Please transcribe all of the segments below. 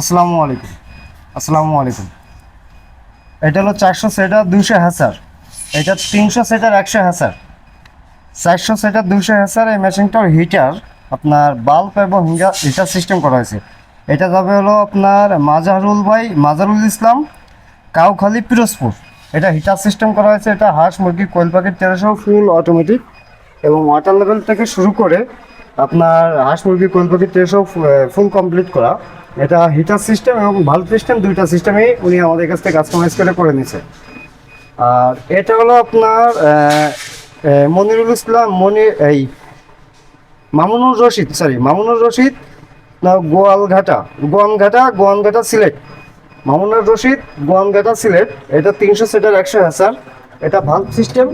আসসালামু আলাইকুম। আসসালামু আলাইকুম। এটা হলো চারশো সেটার দুইশো হ্যাসার। এটা তিনশো সেটার একশো হ্যাসার। চারশো সেটার দুইশো হ্যাসার এই মেশিনটার হিটার আপনার বাল্ব এবং হিটার সিস্টেম করা হয়েছে। এটা যাবে হলো আপনার মাজারুল ভাই, মাজারুল ইসলাম, কাউখালী, পিরোজপুর। এটা হিটার সিস্টেম করা হয়েছে, এটা হাঁস, মুরগি, কোয়েল পাখির তেরোশো ফুল অটোমেটিক এবং ওয়াটার লেভেল থেকে শুরু করে আপনার হাঁস মুরগি, কোয়েল পাখির ফুল কমপ্লিট করা। এটা হিটার সিস্টেম এবং ভাল্ব সিস্টেম দুইটা সিস্টেমেই উনি আমাদের কাছ থেকে কাস্টমাইজ করে করে নিছে। আর এটা হলো আপনার মনিরুল ইসলাম মনি এই, মামুনুর রশিদ সরি মামুনুর রশিদ, না, গোয়ালঘাটা, গোয়ানঘাটা গোয়ানঘাটা সিলেট। মামুনুর রশিদ, গোয়ানঘাটা সিলেট, এটা তিনশো সেটার একশো হ্যাসার এটা ভাল্ব সিস্টেম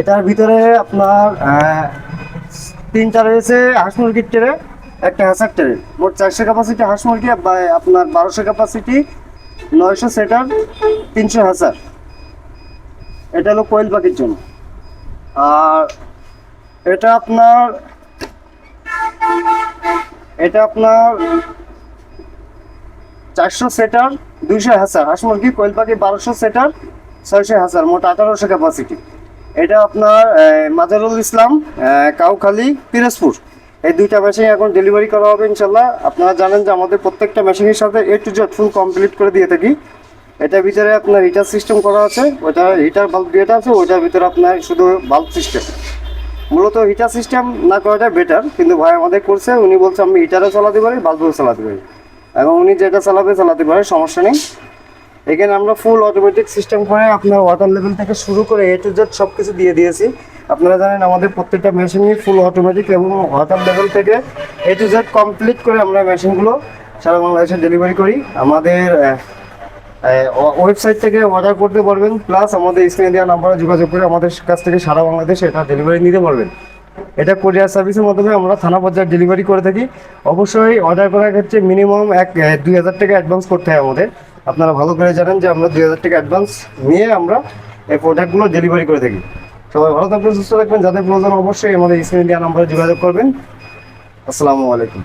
এটার ভিতরে আপনার তিনটা রয়েছে হাঁস মুরগির ট্রে একটা হ্যাসার ট্রে মোট চারশো ক্যাপাসিটি হাঁস মুরগি আপনার বারোশো ক্যাপাসিটি নয়শো সেটার, তিনশো হ্যাসার এটা হলো কোয়েল পাখির জন্য। আর এটা আপনার এটা আপনার চারশো সেটার, দুইশো হাজার হাঁস মুরগি, কোয়েল পাখি বারোশো সেটার, ছয়শো হাজার মোট আঠারোশো ক্যাপাসিটি এটা আপনার মাজারুল ইসলাম কাউখালী, পিরোজপুর। এই দুইটা মেশিন এখন ডেলিভারি করা হবে ইনশাল্লাহ আপনারা জানেন যে আমাদের প্রত্যেকটা মেশিনের সাথে A to Z full complete করে দিয়ে থাকি। এটার ভিতরে আপনার হিটার সিস্টেম করা আছে ওটা হিটার বাল্ব যেটা আছে ওটার ভিতরে আপনার শুধু বাল্ব সিস্টেম মূলত হিটার সিস্টেম না করাটা বেটার কিন্তু ভাই আমাদের করছে, উনি বলছে, আমি হিটারও চালাতে পারি বাল্বও চালাতে পারি। এবং উনি যেটা চালাবে, চালাতে পারে, সমস্যা নেই। এখানে আমরা ফুল অটোমেটিক সিস্টেম করে আপনার ওয়াটার লেভেল থেকে শুরু করে এ টু জেড সব কিছু দিয়ে দিয়েছি। আপনারা জানেন আমাদের প্রত্যেকটা মেশিনই ফুল অটোমেটিক এবং ওয়াটার লেভেল থেকে এ টু জেড কমপ্লিট করে আমরা মেশিনগুলো সারা বাংলাদেশে ডেলিভারি করি। আমাদের ওয়েবসাইট থেকে অর্ডার করতে পারবেন প্লাস আমাদের স্ক্রিনে দেওয়া নাম্বারে যোগাযোগ করে আমাদের কাছ থেকে সারা বাংলাদেশে এটা ডেলিভারি নিতে পারবেন। এটা কোরিয়ার সার্ভিসের মাধ্যমে আমরা থানা পর্যায়ে ডেলিভারি করে থাকি। অবশ্যই অর্ডার করার ক্ষেত্রে মিনিমাম এক দুই হাজার টাকা অ্যাডভান্স করতে হয় আমাদের। আপনারা ভালো করে জানেন যে আমরা দুই হাজার টাকা অ্যাডভান্স নিয়ে আমরা এই প্রোডাক্টগুলো ডেলিভারি করে থাকি। সবাই ভালো থাকবেন, সুস্থ থাকবেন। যাদের প্রয়োজন অবশ্যই আমাদের স্ক্রিনে দেওয়া নাম্বারে যোগাযোগ করবেন। আসসালামু আলাইকুম।